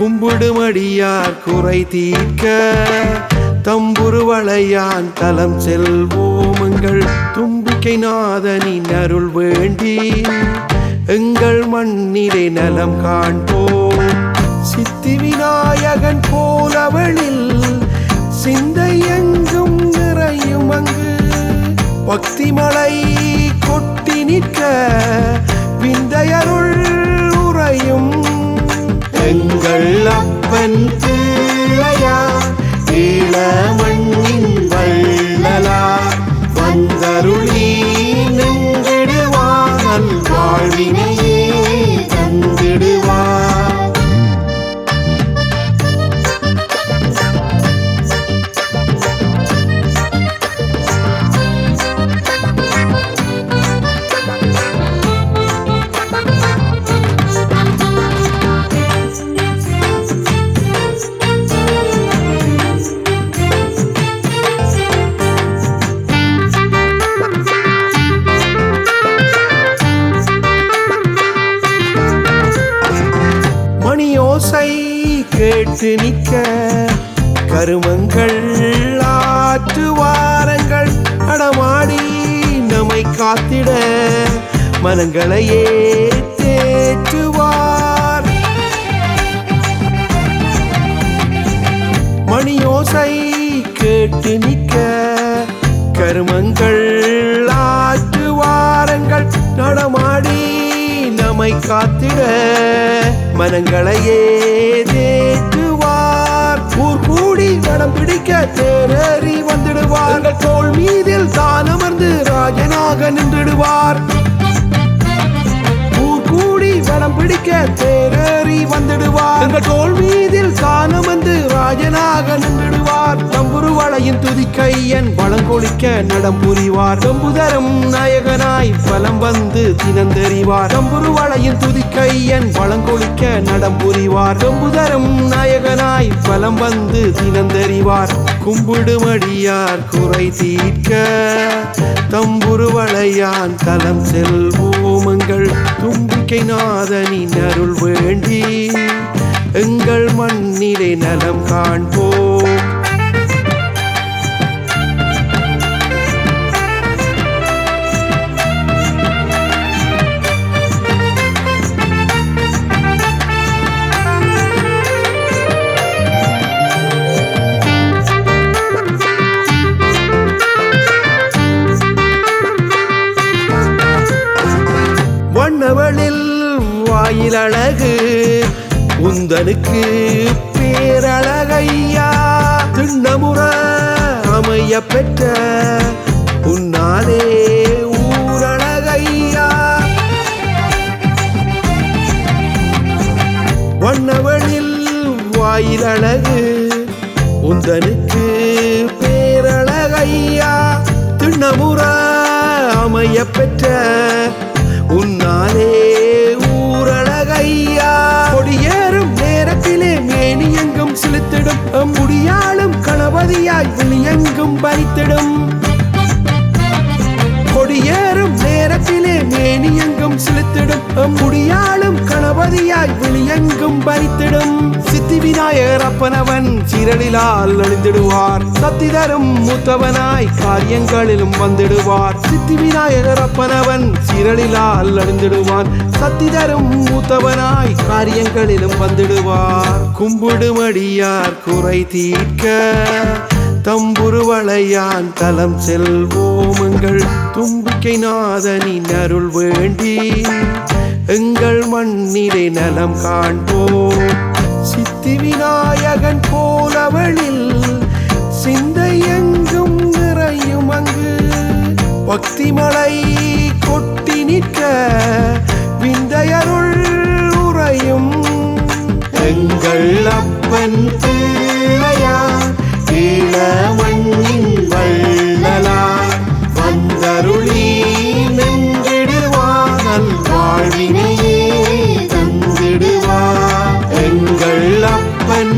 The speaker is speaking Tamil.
கும்பிடுமடியார் குறை தீர்க்க தம்புருவளையான் தலம் செல்வோமங்கள் தும்பிக்கை நாதனின் அருள் வேண்டி எங்கள் மண்ணிலே நலம் காண்போம். சித்தி விநாயகன் போலவளில் சிந்தை எங்கும் நிறையும் அங்கு பக்தி மலை கொட்டி நிற்க விந்தையருள் கேட்டு நிற்க. கருமங்கள் ஆற்று வாரங்கள் அடமாடி நம்மை காத்திட. மனங்களையே தேற்றுவார் மணியோசை கேட்டு நிற்க. கருமங்கள் ஆற்று வாரங்கள் நடமாடி நம்மை காத்திட. மனங்களையே தே மனம் பிடிக்க தேரறி வந்துடுவார். தோல் மீதில் தான் அமர்ந்து ராஜனாக நின்றுடுவார். கூடி வடம் பிடிக்க தேரறி வந்துடுவார். எங்கள் தோல் மீதில் காணம் வந்து ராஜனாக நின்றுடுவார். தம்புருவளையின் துதிக்கையன் வளங்கொழிக்க நடம் புரிவார். தம்புதரும் நாயகனாய் பலம் வந்து தினந்தறிவார். தினந்தெறிவார் துதிக்கை என் வளங்கொழிக்க நடம் புரிவார் தம்புதரும் நாயகனாய் பலம் வந்து தினந்தறிவார். கும்பிடுமடியார் குறை தீர்க்க தம்புருவளையான் தலம் செல்வோமங்கள். தும்பிக்கை நாதனின் அருள் வேண்டி எங்கள் மண்ணிலே நலம் காண்போம். உந்தனுக்கு பேரழகையா? திண்ணமுற அமைய பெற்ற உன்னாலே ஊரழகையா? வண்ணவனில் வாயிலழகு உந்தனுக்கு பேரழகையா? திண்ணமுற அமைய பெற்ற எங்கும் பறித்திடும். கொடியேறும் நேரத்திலே மேனி எங்கும் செலுத்திடும். முடியாலும் கணபதியாய் வெளியெங்கும் பறித்திடும். சித்தி விநாயகர் அப்பனவன் சிரளிலால் அழிந்திடுவார். சத்தி தரும் மூத்தவனாய் காரியங்களிலும் வந்திடுவார். சித்தி விநாயகர் அப்பனவன் சிரளிலால் அழிந்திடுவான் சத்தி தரும் மூத்தவனாய் காரியங்களிலும் வந்திடுவார். கும்பிடுமடியார் குறை தீர்க்க தம்புருவளையான் தலம் செல்வோமுங்கள். தும்பிக்கை நாதனின் அருள் வேண்டி எங்கள் மண்ணிலே நலம் காண்போம். சித்தி விநாயகன் போலவளில் சிந்தை எங்கும் நிறையும் அங்கு. பக்தி மலை கொட்டி நிற்க விந்தையருள் உறையும். எங்கள் அப்பன் கவினையே தந்திடுவார். எங்கள் அப்பன்